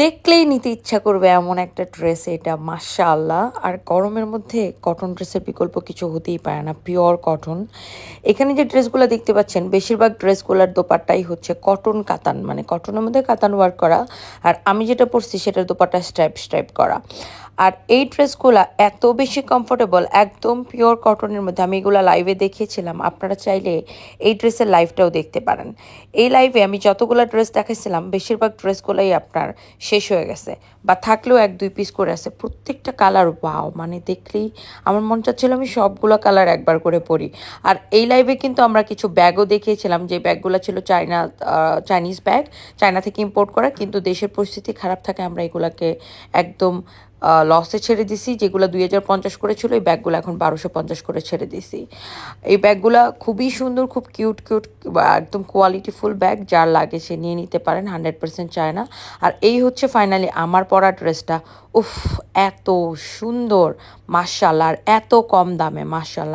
দেখলেই নিতে ইচ্ছা করবে এমন একটা ড্রেস এটা মাশাআল্লাহ। আর গরমের মধ্যে কটন ড্রেসের বিকল্প কিছু হতেই পারে না পিওর কটন এখানে যে ড্রেসগুলো দেখতে পাচ্ছেন, বেশিরভাগ ড্রেসগুলোর দোপাট্টাই হচ্ছে কটন কাতান মানে কটনের মধ্যে কাতান ওয়ার্ক করা। আর আমি যেটা পরছি সেটার দোপাট্টা স্ট্রাইপ স্ট্রাইপ করা। আর এই ড্রেসগুলো এত বেশি কমফোর্টেবল একদম পিওর কটনের মধ্যে। আমি এগুলো লাইভে দেখিয়েছিলাম আপনারা চাইলে এই ড্রেসের লাইভটাও দেখতে পারেন। এই লাইভে আমি যতগুলো ড্রেস দেখাইছিলাম, বেশিরভাগ ড্রেসগুলোই আপনার শেষ হয়ে গেছে। বা থাকলেও এক, দুই পিস করে আছে। প্রত্যেকটা কালার ওয়াও মানে দেখলেই আমার মন চাচ্ছিল আমি সবগুলো কালার একবার করে পরি। আর এই লাইভে কিন্তু আমরা কিছু ব্যাগও দেখিয়েছিলাম, যে ব্যাগগুলো ছিল চায়না চাইনিজ ব্যাগ চায়না থেকে ইম্পোর্ট করা, কিন্তু দেশের পরিস্থিতি খারাপ থাকে আমরা এগুলাকে একদম লসে ছেড়ে দিছি, যেগুলো দুই হাজার পঞ্চাশ করে ছিল এই ব্যাগগুলো এখন বারোশো পঞ্চাশ করে ছেড়ে দিছি। এই ব্যাগগুলো খুবই সুন্দর, খুব কিউট কিউট একদম কোয়ালিটিফুল ব্যাগ যার লাগে সে নিয়ে নিতে পারেন হান্ড্রেড পার্সেন্ট চায় না আর এই হচ্ছে ফাইনালি আমার পরা ড্রেসটা। উফ, এত সুন্দর মার্শাল্লাহ আর এত কম দামে মার্শাল্লাহ